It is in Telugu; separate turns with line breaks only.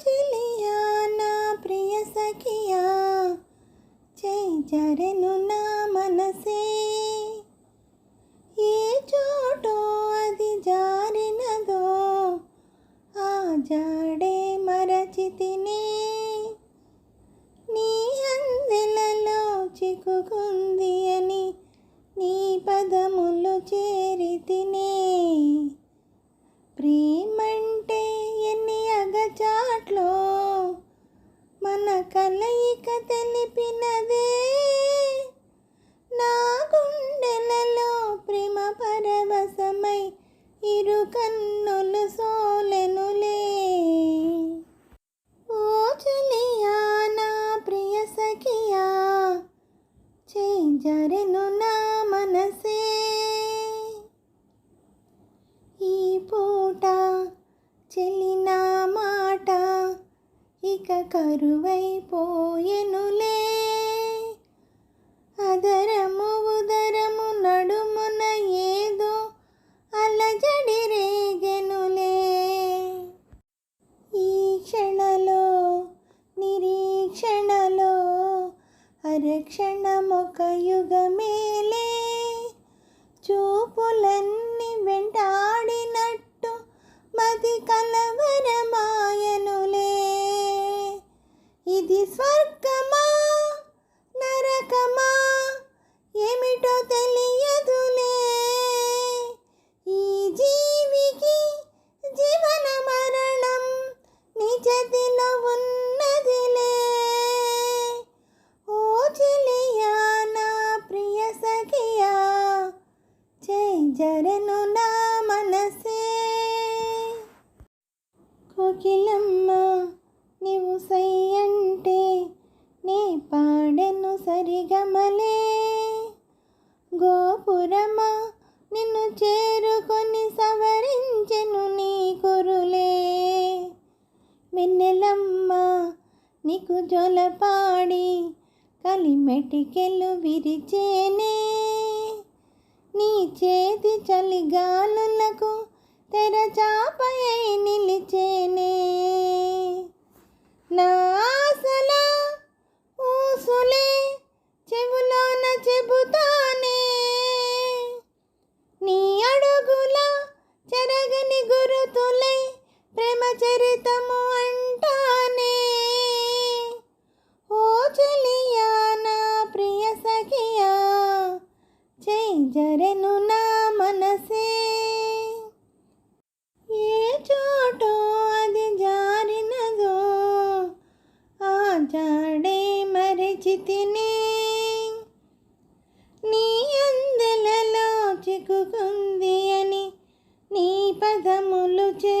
చెలియా నా ప్రియ సఖియా. చేయి జరెను నా మనసే. ఏ చోటో అది జారినదో ఆ జాడే మరచితినే నీ అందెలలో చిక్కుకుంది కలయిక తెలిపినదే. నా గుండెలలో ప్రేమ పరవశమై ఇరు కన్నులు సోలెనులే. ఓ చెలియా నా ప్రియ సఖియా చేజరెను ఇక కరువైపోయెనులే. అదరము ఉదరము నడుమున ఏదో అలజడి రేగెనులే. ఈ క్షణలో నిరీక్షణలో అరక్షణమొక యుగమేలే. చూపులన్నీ వెంటాడినట్టు ఇది స్వర్గమా? నరకమా? ఏమిటో తెలియదులే. ఈ జీవికి జీవన మరణం నిజతిలో ఉన్నదిలే ఓ చెలియా నా ప్రియ సఖియా చేయి జరణ పాడెను సరిగమలే. గోపురమా నిన్ను చేరుకొని సవరించెను నీ కురులే. వెన్నెలమ్మ నీకు జొలపాడి కలిమెటికెలు విరిచేనే. నీ చేతి చలిగాలులకు తెరచాపై జరెను నా మనసే. ఏ చోటో అది జారినదో ఆ జాడే మరచితిని నీ అందలలో చిక్కుకుంది అని నీ పదములు చే